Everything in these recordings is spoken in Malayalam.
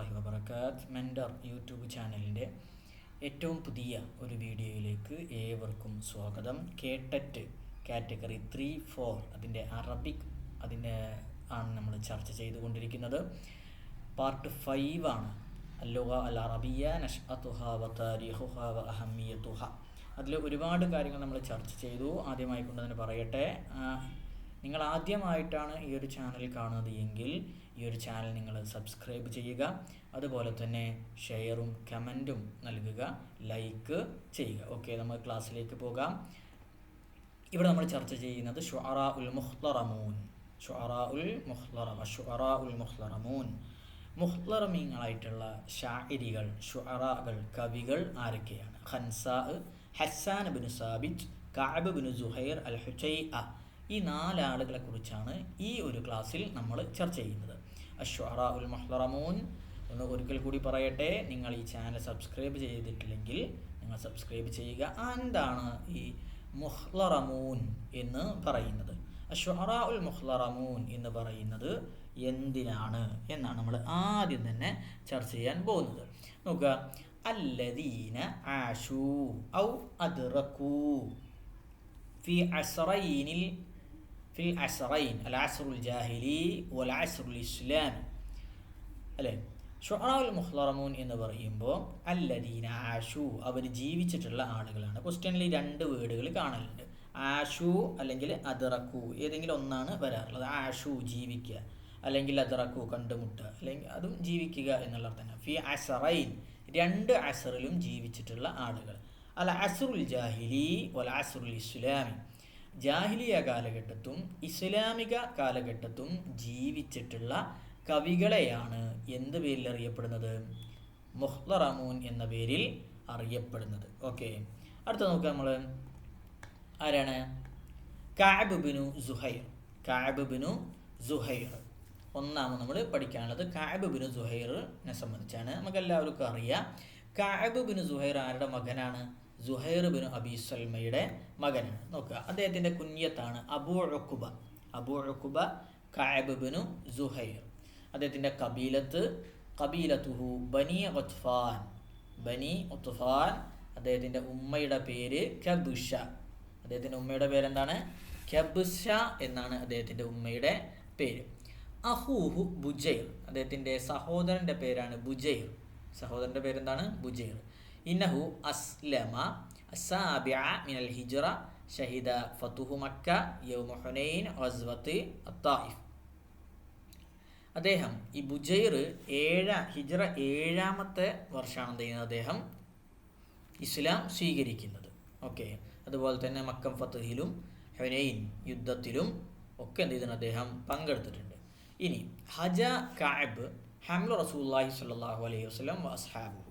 വറഹമത്തല്ലാഹി വബർക്കാത്ത് മെൻഡർ യൂട്യൂബ് ചാനലിന്റെ ഏറ്റവും പുതിയ ഒരു വീഡിയോയിലേക്ക് ഏവർക്കും സ്വാഗതം. കേട്ടറ്റ് കാറ്റഗറി ത്രീ ഫോർ അതിന്റെ അറബിക് അതിന്റെ ആണ് നമ്മൾ ചർച്ച ചെയ്തുകൊണ്ടിരിക്കുന്നത്. പാർട്ട് ഫൈവ് ആണ്. അല്ലുഹ അൽ അറബിയ നഷ്അത്തുഹ വ താരിഖുഹ വ അഹമ്മിയത്തുഹ. അതിൽ ഒരുപാട് കാര്യങ്ങൾ നമ്മൾ ചർച്ച ചെയ്തു. ആദ്യമായി കൊണ്ട് തന്നെ പറയട്ടെ. നിങ്ങൾ ആദ്യമായിട്ടാണ് ഈ ഒരു ചാനൽ കാണുന്നത് എങ്കിൽ ഈ ഒരു ചാനൽ നിങ്ങൾ സബ്സ്ക്രൈബ് ചെയ്യുക. അതുപോലെ തന്നെ ഷെയറും കമന്റും നൽകുക. ലൈക്ക് ചെയ്യുക. ഓക്കെ നമ്മൾ ക്ലാസ്സിലേക്ക് പോകാം. ഇവിടെ നമ്മൾ ചർച്ച ചെയ്യുന്നത് ഷുഅറ ഉൽ മുഹ്ലറമൂൻ ഷുഅറ ഉൽ മുഹ്ലറ ഷുഅറ ഉൽ മുഹ്ലറമൂൻ മുഹ്ലറമീങ്ങളായിട്ടുള്ള ഷാഹിരികൾ ഷുഅറകൾ കവികൾ ആരൊക്കെയാണ്? Khansa Hassan bin Thabit Kab bin Zuhair al Hutaiah ഈ നാലാളുകളെ കുറിച്ചാണ് ഈ ഒരു ക്ലാസ്സിൽ നമ്മൾ ചർച്ച ചെയ്യുന്നത്. അഷ്വറ മുഹ്ലറമൂൻ ഒന്ന് ഒരിക്കൽ കൂടി പറയട്ടെ നിങ്ങൾ ഈ ചാനൽ സബ്സ്ക്രൈബ് ചെയ്തിട്ടില്ലെങ്കിൽ നിങ്ങൾ സബ്സ്ക്രൈബ് ചെയ്യുക. എന്താണ് ഈ മുഹ്ലറമൂൻ എന്ന് പറയുന്നത്? അഷ്വറ ഉൽ മുഹ്ലറമൂൻ എന്ന് പറയുന്നത് എന്തിനാണ് എന്നാണ് നമ്മൾ ആദ്യം തന്നെ ചർച്ച ചെയ്യാൻ പോകുന്നത്. നോക്കുക. അല്ലദീന ആഷു ഔ അദ്റക്കൂ في അസറൈൻ العصر الجاهلي والعصر വൽ അസറുൽ ഇസ്ലാമി അല്ലേ? ഷുഹറാവുൽ മുഹ്ലറമൂൻ എന്ന് പറയുമ്പോൾ അല്ലദീന ആഷു അവർ ജീവിച്ചിട്ടുള്ള ആളുകളാണ്. ക്വസ്റ്റ്യനിൽ രണ്ട് വേർഡുകൾ കാണലുണ്ട്. ആഷു അല്ലെങ്കിൽ അതിറക്കു ഏതെങ്കിലും ഒന്നാണ് വരാറുള്ളത്. ആഷു ജീവിക്കുക അല്ലെങ്കിൽ അതിറക്കു കണ്ടുമുട്ടുക അല്ലെങ്കിൽ അതും ജീവിക്കുക എന്നുള്ള അർത്ഥം ഫി അസറൈൻ. രണ്ട് അസറിലും ജീവിച്ചിട്ടുള്ള ആളുകൾ. അല്ല അസറുൽ ജാഹിലി വല അസറുൽ ഇസ്ലാമി. ജാഹിലിയ കാലഘട്ടത്തും ഇസ്ലാമിക കാലഘട്ടത്തും ജീവിച്ചിട്ടുള്ള കവികളെയാണ് എന്ത് പേരിൽ അറിയപ്പെടുന്നത്? മുഹ്തറമൂൻ എന്ന പേരിൽ അറിയപ്പെടുന്നത്. ഓക്കെ. അടുത്ത നോക്കാം നമ്മൾ ആരാണ്? Kab bin Zuhair. Kab bin Zuhair. ഒന്നാമത് നമ്മൾ പഠിക്കാനുള്ളത് കാബ് ബിനു സുഹൈറിനെ സംബന്ധിച്ചാണ്. നമുക്ക് എല്ലാവർക്കും അറിയാം. കാബ് ബിനു സുഹൈർ ആരുടെ മകനാണ്? സുഹൈർ ബിൻ അബി സൽമയുടെ മകനാണ്. നോക്കുക അദ്ദേഹത്തിന്റെ കുഞ്ഞത്താണ് അബു ഉക്കുബ അബു ഉക്കുബ കായബ് ബിനു സുഹൈർ. അദ്ദേഹത്തിന്റെ കബീലത്ത് കബീലത്തുഹു ബനി ഒത്ഫാൻ ബനി ഒത്ഫാൻ അദ്ദേഹത്തിന്റെ ഉമ്മയുടെ പേര് കബുഷ. അദ്ദേഹത്തിന്റെ ഉമ്മയുടെ പേരെന്താണ്? കബുഷ എന്നാണ് അദ്ദേഹത്തിന്റെ ഉമ്മയുടെ പേര്. അഹൂഹു ബുജൈർ. അദ്ദേഹത്തിന്റെ സഹോദരന്റെ പേരാണ് ബുജൈർ. സഹോദരന്റെ പേരെന്താണ്? ബുജൈർ. ഇന്നഹു അസ്ലമ അസാബിഅ മിനൽ ഹിജ്റ ഷഹിദ ഫതുഹു മക്ക യൗമ ഹുനൈൻ ഗസ്വത്ത് അത്തായിഫ് അദ്ദേഹം ഈ ബുജൈർ ഏഴ ഹിജ്റ ഏഴാമത്തെ വർഷമാണ് എന്ത് ചെയ്യുന്നത് അദ്ദേഹം? ഇസ്ലാം സ്വീകരിക്കുന്നത്. ഓക്കെ. അതുപോലെ തന്നെ മക്കം ഫത്തുഹിലും ഹുനൈൻ യുദ്ധത്തിലും ഒക്കെ എന്ത് ചെയ്തിട്ടുണ്ട് അദ്ദേഹം? പങ്കെടുത്തിട്ടുണ്ട്. ഇനി ഹജ കാബ് ഹംലു റസൂല്ലാഹി സ്വല്ലല്ലാഹു അലൈഹി വസ്ലം വസ്ഹാബുഹു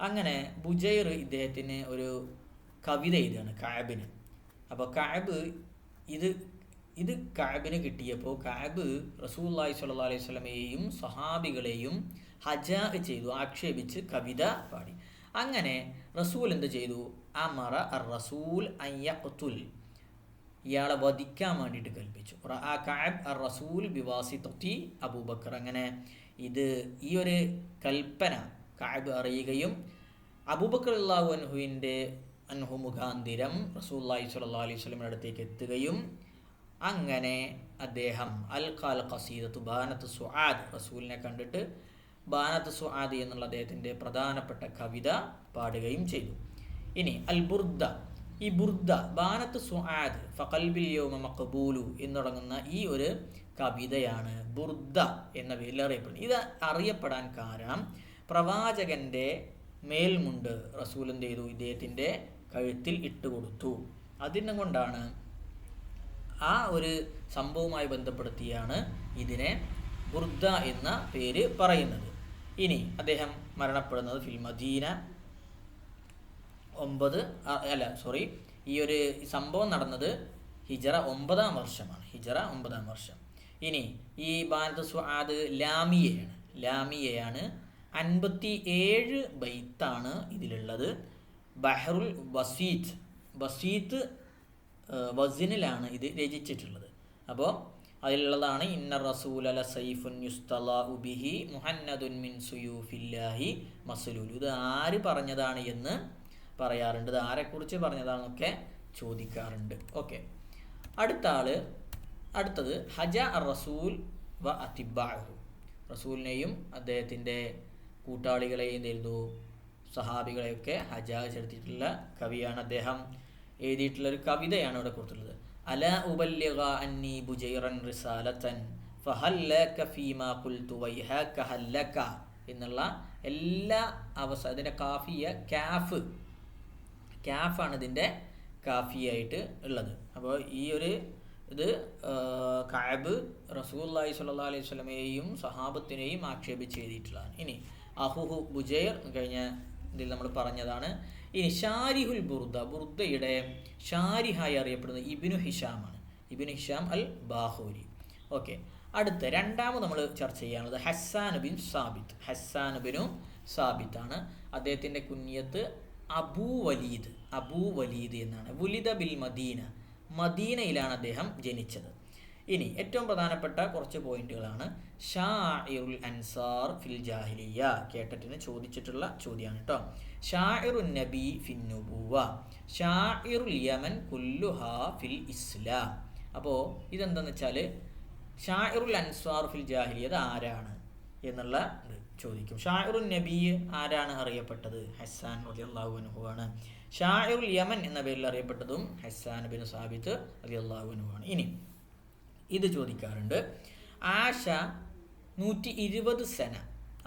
അങ്ങനെ ബുജൈർ ഇദ്ദേഹത്തിന് ഒരു കവിത എഴുതുകയാണ് കാബിന്. അപ്പോൾ കാബ് ഇത് ഇത് കാബിന് കിട്ടിയപ്പോൾ കാബ് റസൂല്ലായി സ്വല്ലല്ലാഹു അലൈഹി വസല്ലമയെയും സഹാബികളെയും ഹജ ചെയ്തു ആക്ഷേപിച്ച് കവിത പാടി. അങ്ങനെ റസൂൽ എന്ത് ചെയ്തു? അമറ അർ റസൂൽ അയ്യത്തുൽ ഇയാളെ വധിക്കാൻ വേണ്ടിയിട്ട് കൽപ്പിച്ചു. ആ കഅബ് അർ റസൂൽ തൊത്തി അബൂബക്കർ. അങ്ങനെ ഇത് ഈ ഒരു കൽപ്പന കഅബ് അറിയുകയും അബൂബക്കർ അള്ളാഹു അൻഹുവിന്റെ അൻഹു മുഖാന്തിരം റസൂല്ലാഹി സ്വല്ലല്ലാഹു അലൈഹി സ്വലമിന്റെ അടുത്തേക്ക് എത്തുകയും അങ്ങനെ അദ്ദേഹം അൽ ഖാൽ ഖസീദത്ത് ബാനത്ത് സുആദ് റസൂലിനെ കണ്ടിട്ട് ബാനത്ത് സുആദ് എന്നുള്ള അദ്ദേഹത്തിന്റെ പ്രധാനപ്പെട്ട കവിത പാടുകയും ചെയ്തു. ഇനി അൽ ബുർദ. ഈ ബുർദ ബാനത്ത് സുആദ് ഫഖൽബിൽ യൗമ മഖബൂലു എന്നുടങ്ങുന്ന ഈ ഒരു കവിതയാണ് ബുർദ എന്ന പേരിൽ അറിയപ്പെടുന്നത്. ഇത് അറിയപ്പെടാൻ കാരണം പ്രവാചകന്റെ മേൽമുണ്ട് റസൂൽ എന്ത് ചെയ്തു ഇദ്ദേഹത്തിന്റെ കഴുത്തിൽ ഇട്ടുകൊടുത്തു. അതിനെ കൊണ്ടാണ് ആ ഒരു സംഭവവുമായി ബന്ധപ്പെടുത്തിയാണ് ഇതിനെ ബുർദ എന്ന പേര് പറയുന്നത്. ഇനി അദ്ദേഹം മരണപ്പെടുന്നത് ഫിൽ മദീന ഒമ്പത് അല്ല സോറി ഈ ഒരു സംഭവം നടന്നത് ഹിജറ ഒമ്പതാം വർഷമാണ്. ഹിജറ ഒമ്പതാം വർഷം. ഇനി ഈ ഭാരത സ്വാദ് ലാമിയയാണ്. ലാമിയയാണ് അൻപത്തി ഏഴ് ബൈത്താണ് ഇതിലുള്ളത്. ബഹ്റുൽ വസീത്ത് വസീത്ത് വസിനിലാണ് ഇത് രചിച്ചിട്ടുള്ളത്. അപ്പോൾ അതിലുള്ളതാണ് ഇന്ന റസൂൽ അല സൈഫുൻ യുസ്തല ഉബിഹി മുഹന്നദുൻ മിൻ സുയൂഫില്ലാഹി മസലൂൽ. ഇത് ആര് പറഞ്ഞതാണ് എന്ന് പറയാറുണ്ട്. ഇത് ആരെക്കുറിച്ച് പറഞ്ഞതാണെന്നൊക്കെ ചോദിക്കാറുണ്ട്. ഓക്കെ. അടുത്ത ആൾ അടുത്തത് ഹജ റസൂൽ വ അതിബാഹു റസൂലിനെയും അദ്ദേഹത്തിന്റെ കൂട്ടാളികളെയും എഴുതു സഹാബികളെയൊക്കെ ഹജാജ് എടുത്തിട്ടുള്ള കവിയാണ് അദ്ദേഹം. എഴുതിയിട്ടുള്ള ഒരു കവിതയാണ് ഇവിടെ കൊടുത്തിട്ടുള്ളത്. അല അന്നി ബുജൈറൻ ഫഹല്ലക വൈഹക ഹല്ലക എന്നുള്ള എല്ലാ അവസ ഇതിന്റെ കാഫിയ കാഫ്. കാഫാണ് ഇതിന്റെ കാഫിയായിട്ട് ഉള്ളത്. അപ്പോൾ ഈ ഒരു ഇത് കാബ് റസൂല്ലായി സല്ലാ അലൈഹി സ്വലമയെയും സഹാബത്തിനെയും ആക്ഷേപിച്ച് എഴുതിയിട്ടുള്ളതാണ്. ഇനി അഹുഹു ബുജയർ കഴിഞ്ഞ ഇതിൽ നമ്മൾ പറഞ്ഞതാണ്. ഇനി ഷാരിഹുൽ ബുർദ ബുർദയുടെ ഷാരിഹായി അറിയപ്പെടുന്നത് ഇബിനു ഹിഷാമാണ്. ഇബിനു ഹിഷാം അൽ ബാഹൂരി. ഓക്കെ. അടുത്ത രണ്ടാമത് നമ്മൾ ചർച്ച ചെയ്യാനുള്ളത് Hassan bin Sabith. Hassan bin ആണ് അദ്ദേഹത്തിന്റെ കുഞ്ഞത്ത് അബൂ വലീദ് അബൂ വലീദ് എന്നാണ്. വുലിദ ബിൽ മദീന. മദീനയിലാണ് അദ്ദേഹം ജനിച്ചത്. ഇനി ഏറ്റവും പ്രധാനപ്പെട്ട കുറച്ച് പോയിന്റുകളാണ്. ഷാഇറുൽ അൻസാർ ഫിൽ ജാഹിലിയ കേട്ടിട്ടിന് ചോദിച്ചിട്ടുള്ള ചോദ്യമാണ് കേട്ടോ ഷാഇറുൻ നബി ഫിന്നുബുവ ഷാഇറുൽ യമൻ കുല്ലുഹ ഫിൽ ഇസ്ലാം. അപ്പോൾ ഇതെന്താന്ന് വെച്ചാൽ ഷാഇറുൽ അൻസാർ ഫിൽ ജാഹിലിയത് ആരാണ് എന്നുള്ള ചോദിക്കും. ഷാഇറുൻ നബി ആരാണ് അറിയപ്പെട്ടത്? ഹസ്സാൻ അലി ആണ് ഷാഇറുൽ യമൻ എന്ന പേരിൽ അറിയപ്പെട്ടതും ഹസ്സാൻ ബിൻ സാബിത്ത് അലി ആണ് ഇനി ഇത് ചോദിക്കാറുണ്ട്. ആശ നൂറ്റി ഇരുപത് സെന.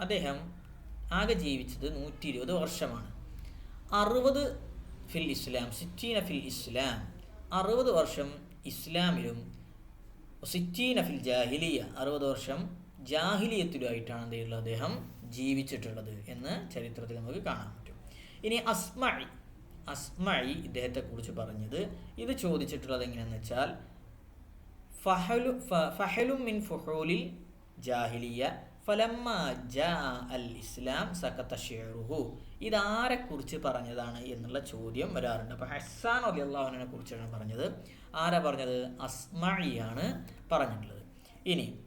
അദ്ദേഹം ആകെ ജീവിച്ചത് നൂറ്റി ഇരുപത് വർഷമാണ്. അറുപത് ഫിൽ ഇസ്ലാം സിറ്റീന ഫിൽ ഇസ്ലാം. അറുപത് വർഷം ഇസ്ലാമിലും സിറ്റീന ഫിൽ ജാഹിലിയ. അറുപത് വർഷം ജാഹിലിയത്തിലുമായിട്ടാണ് എന്തെയുള്ള അദ്ദേഹം ജീവിച്ചിട്ടുള്ളത് എന്ന് ചരിത്രത്തിൽ നമുക്ക് കാണാൻ പറ്റും. ഇനി അസ്മഴി അസ്മഴി ഇദ്ദേഹത്തെക്കുറിച്ച് പറഞ്ഞത് ഇത് ചോദിച്ചിട്ടുള്ളത് എങ്ങനെയാണെന്ന് വെച്ചാൽ ഫഹലു ഫഹലു മിൻ ഫുഹൂലിൽ ജാഹിലിയ ഫലമ്മ ജാ അൽ ഇസ്ലാം സക്കത്ത ഷെയറുഹു. ഇതാരെക്കുറിച്ച് പറഞ്ഞതാണ് എന്നുള്ള ചോദ്യം വരാറുണ്ട്. അപ്പോൾ ഹസാൻ അലി അള്ളാഹുവിനെ കുറിച്ചാണ് പറഞ്ഞത്. ആരാ പറഞ്ഞത്? അസ്മഴിയാണ് പറഞ്ഞിട്ടുള്ളത്. ഇനി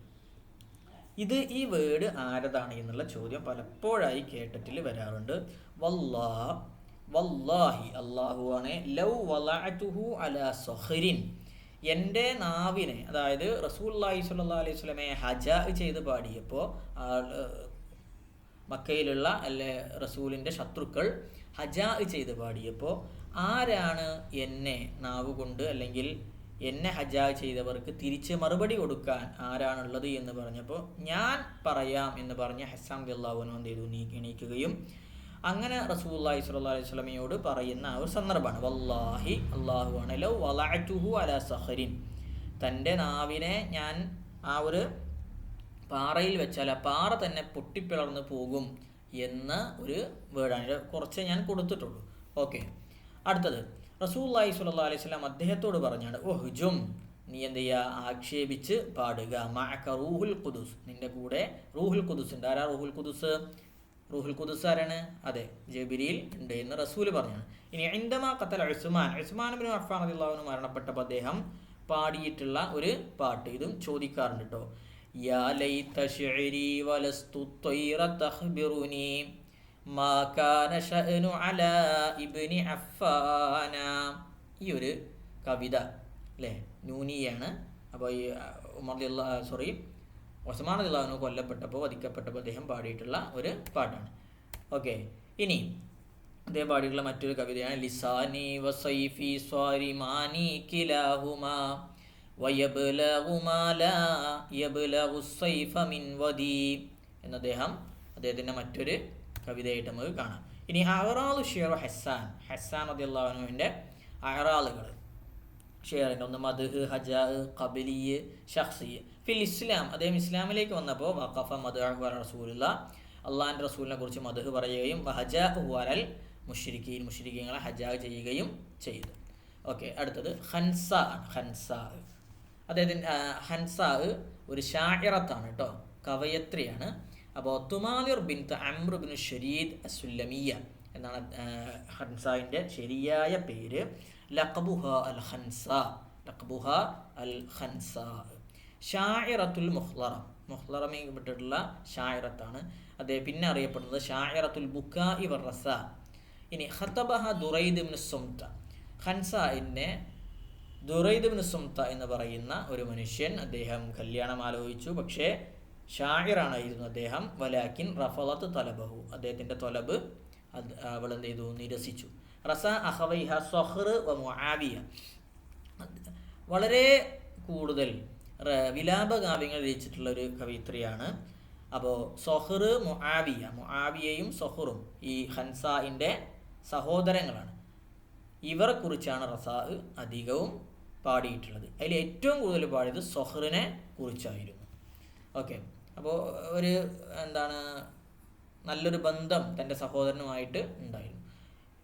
ഇത് ഈ വേർഡ് ആരതാണ് എന്നുള്ള ചോദ്യം പലപ്പോഴായി കേട്ടിട്ടിൽ വരാറുണ്ട്. വല്ലാ വല്ലാഹി അള്ളാഹുവാണ് ലൗ വലാറ്റുഹു അല സൊഹരിൻ എന്റെ നാവിനെ അതായത് റസൂല്ലാഹി സ്വല്ലാ അലൈഹി സ്വലമെ ഹജ ചെയ്ത് പാടിയപ്പോൾ മക്കയിലുള്ള അല്ലെ റസൂലിന്റെ ശത്രുക്കൾ ഹജ ചെയ്ത് പാടിയപ്പോൾ ആരാണ് എന്നെ നാവ് കൊണ്ട് അല്ലെങ്കിൽ എന്നെ ഹജ ചെയ്തവർക്ക് തിരിച്ച് മറുപടി കൊടുക്കാൻ ആരാണുള്ളത് എന്ന് പറഞ്ഞപ്പോൾ ഞാൻ പറയാം എന്ന് പറഞ്ഞ ഹസാം ഗല്ലാവുനോ എന്ത് ചെയ്തു? നീ എണീക്കുകയും അങ്ങനെ റസൂല്ലാഹി സ്വല്ലല്ലാഹി അലൈഹി സ്വലമയോട് പറയുന്ന ആ ഒരു സന്ദർഭമാണ്. വല്ലാഹി അള്ളാഹു ആണല്ലോ വലാറ്റുഹു അലാ സഹരിൻ തന്റെ നാവിനെ ഞാൻ ആ ഒരു പാറയിൽ വെച്ചാൽ ആ പാറ തന്നെ പൊട്ടിപ്പിളർന്ന് പോകും എന്ന ഒരു വേർഡാണ്. കുറച്ച് ഞാൻ കൊടുത്തിട്ടുള്ളൂ. ഓക്കെ. അടുത്തത്. റസൂല്ലാഹി സ്വല്ലല്ലാഹി അലൈഹി സ്വലാം അദ്ദേഹത്തോട് പറഞ്ഞാണ് ഓ ഹുജും നീ എന്ത് ചെയ്യുക ആക്ഷേപിച്ച് പാടുക. മാക്ക റൂഹുൽ ഖുദുസ്. നിന്റെ കൂടെ റൂഹുൽ ഖുദുസ് ഉണ്ട്. ആരാ റൂഹുൽ ഖുദുസ്? റൂഹുൽ ഖുദുസ് ആരാണ്? അതെ ജബിരിയിൽ ഉണ്ട് എന്ന് റസൂൽ പറഞ്ഞാണ്. ഇനി ഇന്ദമാ ഖത്തൽ ഉസ്മാൻ. ഉസ്മാൻ ബിൻ അഫ്ഫാൻ റളിയല്ലാഹു മരണപ്പെട്ടപ്പോൾ അദ്ദേഹം പാടിയിട്ടുള്ള ഒരു പാട്ട് ഇതും ചോദിക്കാറുണ്ട് കേട്ടോ ഇബ്നി അഫ്ഫാന. ഈ ഒരു കവിത അല്ലേ നൂനിയാണ്. അപ്പോൾ ഈ ഉമർ സോറി ഒസമാൻ അള്ളാഹുനു കൊല്ലപ്പെട്ടപ്പോൾ വധിക്കപ്പെട്ടപ്പോൾ അദ്ദേഹം പാടിയിട്ടുള്ള ഒരു പാട്ടാണ്. ഓക്കെ ഇനി അദ്ദേഹം പാടിയിട്ടുള്ള മറ്റൊരു കവിതയാണ്. ലിസാനി വസൈഫി സ്വാരി മാനി കിലാഹുമാ എന്ന് അദ്ദേഹം അദ്ദേഹത്തിന്റെ മറ്റൊരു കവിതയായിട്ട് നമുക്ക് കാണാം. ഇനി അഹറാലു ഷിയർ ഹെസാൻ ഹെസാൻ അദിയുള്ളവനുവിന്റെ അഹറാലുകൾ ഷെയറിന്റെ ഒന്ന് മധു ഹജാ കബലി ഷഖ്സി ഫിൽ ഇസ്ലാം. അദ്ദേഹം ഇസ്ലാമിലേക്ക് വന്നപ്പോൾ വഖഫ മദ്ഹു റസൂലുള്ള. അള്ളാഹിന്റെ റസൂലിനെ കുറിച്ച് മദ്ഹ് പറയുകയും ഹജ വരൽ മുഷിരിക്കീൻ മുഷിരിക്കീങ്ങളെ ഹജാ ചെയ്യുകയും ചെയ്തു. ഓക്കെ അടുത്തത് ഹൻസ ഹൻസ അദ്ദേഹത്തിന്റെ ഹൻസ ഒരു ഷാഹിറത്താണ് കേട്ടോ. കവയത്രിയാണ്. അപ്പോൾ തുമാലിർ ബിൻ അമ്രു ബിൻ ഷരീദ് അസുല്ലമിയ എന്നാണ് ഹൻസാവിന്റെ ശരിയായ പേര്. ലഖബുഹ അൽ ഹൻസ ലഖബുഹ അൽ ഖൻസ. ഷായിറത്തുൽ മുഹ്ലറ മുഹ്ലറമയിൽ പെട്ടിട്ടുള്ള ഷായിറത്താണ് അദ്ദേഹം പിന്നെ അറിയപ്പെടുന്നത് ഷായിറത്തുൽ ബുക്ക ഇവർ റസ. ഇനി ഹത്തബഹ ദുറൈദ് സുംത. ഖൻസായിനെ ദുറൈദ് സുംത എന്ന് പറയുന്ന ഒരു മനുഷ്യൻ അദ്ദേഹം കല്യാണം ആലോചിച്ചു. പക്ഷേ ഷാഹിറാണായിരുന്നു അദ്ദേഹം. വലാക്കിൻ റഫലത്ത് തലബഹു. അദ്ദേഹത്തിന്റെ തൊലബ് അത് അവൾ എന്ത് ചെയ്തു? നിരസിച്ചു. റസ അഹവൈഹ സൊഹർ വ മുആവിയ. വളരെ കൂടുതൽ വിലാപകാവ്യങ്ങൾ രചിച്ചിട്ടുള്ള ഒരു കവിത്രിയാണ്. അപ്പോൾ സൊഹർ മുആവിയ മുആവിയയും സൊഹറും ഈ ഹൻസായിന്റെ സഹോദരങ്ങളാണ്. ഇവരെക്കുറിച്ചാണ് റസാ അധികവും പാടിയിട്ടുള്ളത്. അതിൽ ഏറ്റവും കൂടുതൽ പാടിയത് സൊഹറിനെ കുറിച്ചായിരുന്നു. ഓക്കെ. അപ്പോൾ ഒരു എന്താണ് നല്ലൊരു ബന്ധം തന്റെ സഹോദരനുമായിട്ട് ഉണ്ടായിരുന്നു.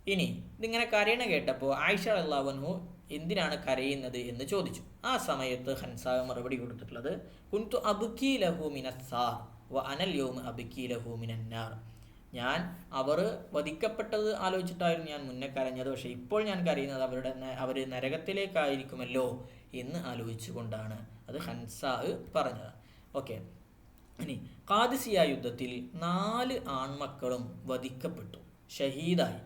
ഇനി ഇതിങ്ങനെ കരയണ കേട്ടപ്പോൾ ആയിഷ അള്ളാഹുനു എന്തിനാണ് കരയുന്നത് എന്ന് ചോദിച്ചു. ആ സമയത്ത് ഹൻസാവ് മറുപടി കൊടുത്തിട്ടുള്ളത് ലഹു വ ലഹു മിനന്നാർ ഞാൻ അവർ വധിക്കപ്പെട്ടത് ആലോചിച്ചിട്ടായിരുന്നു ഞാൻ മുന്നേ കരഞ്ഞത് പക്ഷേ ഇപ്പോൾ ഞാൻ കരയുന്നത് അവരുടെ അവർ നരകത്തിലേക്കായിരിക്കുമല്ലോ എന്ന് ആലോചിച്ചുകൊണ്ടാണ് അത് ഹൻസാവ് പറഞ്ഞത്. ഓക്കെ. ഇനി കാദിസിയ യുദ്ധത്തിൽ നാല് ആൺമക്കളും വധിക്കപ്പെട്ടു ഷഹീദായി.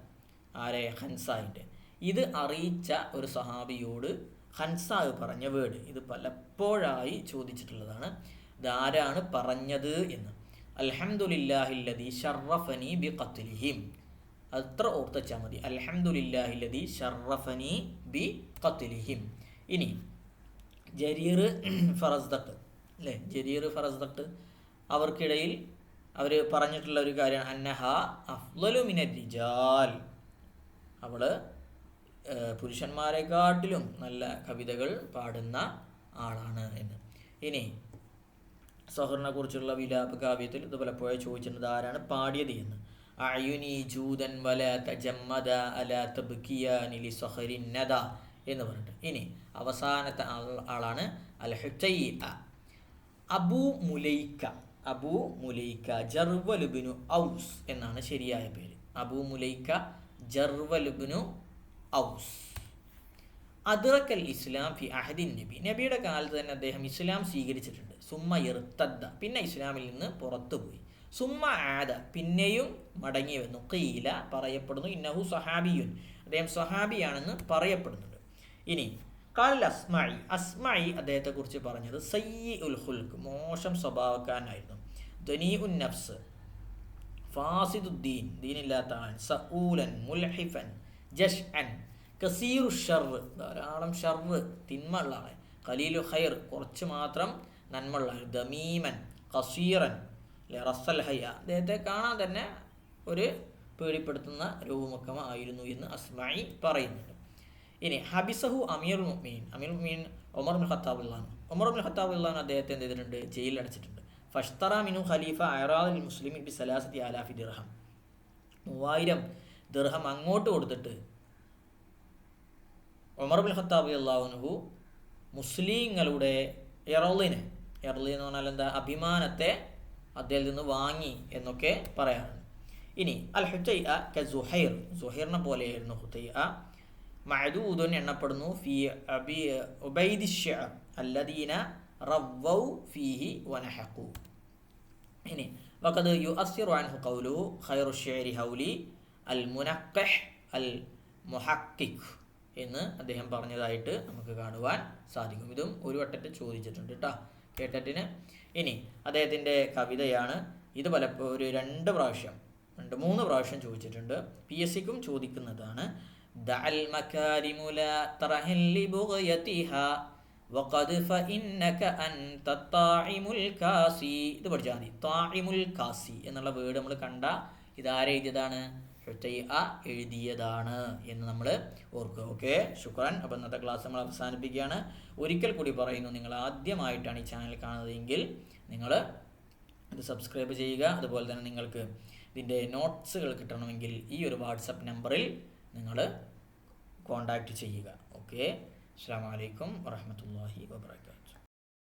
ആരെ? ഹൻസായിന്റെ ഇത് അറിയിച്ച ഒരു സഹാബിയോട് ഹൻസാവ് പറഞ്ഞ വേർഡ്. ഇത് പലപ്പോഴായി ചോദിച്ചിട്ടുള്ളതാണ്. ഇതാരാണ് പറഞ്ഞത് എന്ന്. അൽഹംദുലില്ലാഹില്ലദി ഷറഫനി ബി ഖത്ലിഹിം അത്ര ഓർത്തച്ചാൽ മതി. അൽഹംദുലില്ലാഹില്ലദി ഷറഫനി ബി ഖത്ലിഹിം ഇനി ജരീർ ഫറസ്ദത്ത്. അല്ലേ? ജരീർ ഫറസ്ദത്ത്. അവർക്കിടയിൽ അവർ പറഞ്ഞിട്ടുള്ള ഒരു കാര്യമാണ്. അന്നഹ അഫ്ലലു മിന ഏഹ്, പുരുഷന്മാരെക്കാട്ടിലും നല്ല കവിതകൾ പാടുന്ന ആളാണ് എന്ന്. ഇനി സഹറിനെ കുറിച്ചുള്ള വിലാപ കാവ്യത്തിൽ ഇത് പലപ്പോഴും ചോദിച്ചിട്ടുണ്ട് ആരാണ്? പാടിയത് എന്ന്. അയുനി ജൂതൻ വല തജമ്മദ അല തബ്കിയാനി നിലി സഹരിൻ നദ എന്ന് പറഞ്ഞിട്ട്. ഇനി അവസാനത്തെ ആളാണ് അൽ ഹുറ്റയി അബു മുലൈക്ക അബു മുലൈക്ക ജർവലുബിനു ഔസ് എന്നാണ് ശരിയായ പേര്. അബു മുലൈക്ക ജർവലുബിനു ഔസ്. അദ്റക്കൽ ഇസ്ലാം ഫി അഹദിൻ നബി. നബിയുടെ കാലത്ത് തന്നെ അദ്ദേഹം ഇസ്ലാം സ്വീകരിച്ചിട്ടുണ്ട്. സുമ്മ ഇർത്തദ്ദ. പിന്നെ ഇസ്ലാമിൽ നിന്ന് പുറത്തുപോയി. സുമ്മ ആദ. പിന്നെയും മടങ്ങി വന്നു. കീല പറയപ്പെടുന്നു. ഇന്നഹു സഹാബിയുൻ അദ്ദേഹം സഹാബിയാണെന്ന് പറയപ്പെടുന്നുണ്ട്. ഇനി കാൽ അസ്മായി അസ്മായി അദ്ദേഹത്തെക്കുറിച്ച് പറഞ്ഞത് സയ്യി ഉൽ ഹുൽക്ക് മോശം സ്വഭാവക്കാരനായിരുന്നു. ധ്വനി ഉൻ നഫ്സ്. ഫാസിദുദ്ദീൻ. ദീനില്ലാത്ത ആൻ സഊലൻ മുൽഹിഫൻ. ജഷ് അൻ. കസീറു ഷർവ്. ധാരാളം ഷർവ്. തിന്മ ഉള്ള ആളെ ഖലീലു ഖൈർ. കുറച്ച് മാത്രം നന്മ ഉള്ള ആൾ ദമീമൻ. കസീറൻ. അല്ലെ റസൽ ഹയ്യ. അദ്ദേഹത്തെ കാണാൻ തന്നെ ഒരു പേടിപ്പെടുത്തുന്ന രൂപമുഖമായിരുന്നു എന്ന് അസ്മായി പറയുന്നുണ്ട്. ഇനി ഹബിസഹു അമീർ മീൻ അമീർ മീൻ ഒമർ ബിൻ ഖത്താബ് ഉള്ളാൻ ഒമർ ബിൻ ഖത്താബ് ഉള്ളാൻ അദ്ദേഹത്തെ എന്ത് ചെയ്തിട്ടുണ്ട്? ജയിലിൽ അടച്ചിട്ടുണ്ട് ഫഷ്തറ മിനു ഖലീഫ അയറാദുൽ മുസ്ലിം ബി സലാസത്തി അലാഫി ദിർഹം. മൂവായിരം ദിർഹം അങ്ങോട്ട് കൊടുത്തിട്ട് ഒമർ ബിൻ ഖത്താബ് അള്ളാഹുനുഹു മുസ്ലിങ്ങളുടെ എറളിനെ എറളി എന്ന് പറഞ്ഞാൽ എന്താ? അഭിമാനത്തെ അദ്ദേഹത്തിൽ നിന്ന് വാങ്ങി എന്നൊക്കെ പറയാറുണ്ട്. ഇനി അൽ ഹുറ്റൈ ക സുഹൈർ സുഹൈറിനെ പോലെയായിരുന്നു ഹുത്തൈ മഅദൂദുൻ എണ്ണപ്പെടുന്നു ഫി അബി ഉബൈദി അല്ലദീന റവ്വൗ ഫീഹി വനഹഖു. ഇനി വഖദ് യുഅസ്സിറു അൻഹു ഖൗലുഹു ഖൈറു ഷിഅരി ഹൗലി അൽ മുനക്കഹ് അൽ മുഹഖിഖ് എന്ന് അദ്ദേഹം പറഞ്ഞതായിട്ട് നമുക്ക് കാണുവാൻ സാധിക്കും. ഇതും ഒരു വട്ടത്തെ ചോദിച്ചിട്ടുണ്ട് കേട്ടോ കേട്ടറ്റിന് ഇനി അദ്ദേഹത്തിന്റെ കവിതയാണ് ഇത് പലപ്പോൾ ഒരു രണ്ട് പ്രാവശ്യം രണ്ട് മൂന്ന് പ്രാവശ്യം ചോദിച്ചിട്ടുണ്ട്. പി എസ് സിക്കും ചോദിക്കുന്നതാണ്. ഇത് പഠിച്ചാൽ മതി. താഇമുൽ കാസി എന്നുള്ള വേർഡ് നമ്മൾ കണ്ട ഇതാരെ എഴുതിയതാണ്? എഴുതിയതാണ് എന്ന് നമ്മൾ ഓർക്കുക. ഓക്കെ ശുക്രൻ അപ്പം ഇന്നത്തെ ക്ലാസ് നമ്മൾ അവസാനിപ്പിക്കുകയാണ്. ഒരിക്കൽ കൂടി പറയുന്നു നിങ്ങൾ ആദ്യമായിട്ടാണ് ഈ ചാനൽ കാണുന്നതെങ്കിൽ നിങ്ങൾ ഇത് സബ്സ്ക്രൈബ് ചെയ്യുക. അതുപോലെ തന്നെ നിങ്ങൾക്ക് ഇതിന്റെ നോട്ട്സുകൾ കിട്ടണമെങ്കിൽ ഈ ഒരു വാട്സപ്പ് നമ്പറിൽ നിങ്ങൾ കോണ്ടാക്ട് ചെയ്യുക. ഓക്കെ അസ്സാം വലൈക്കും വറഹമത്തല്ലാഹി വാബർക്കാത്തു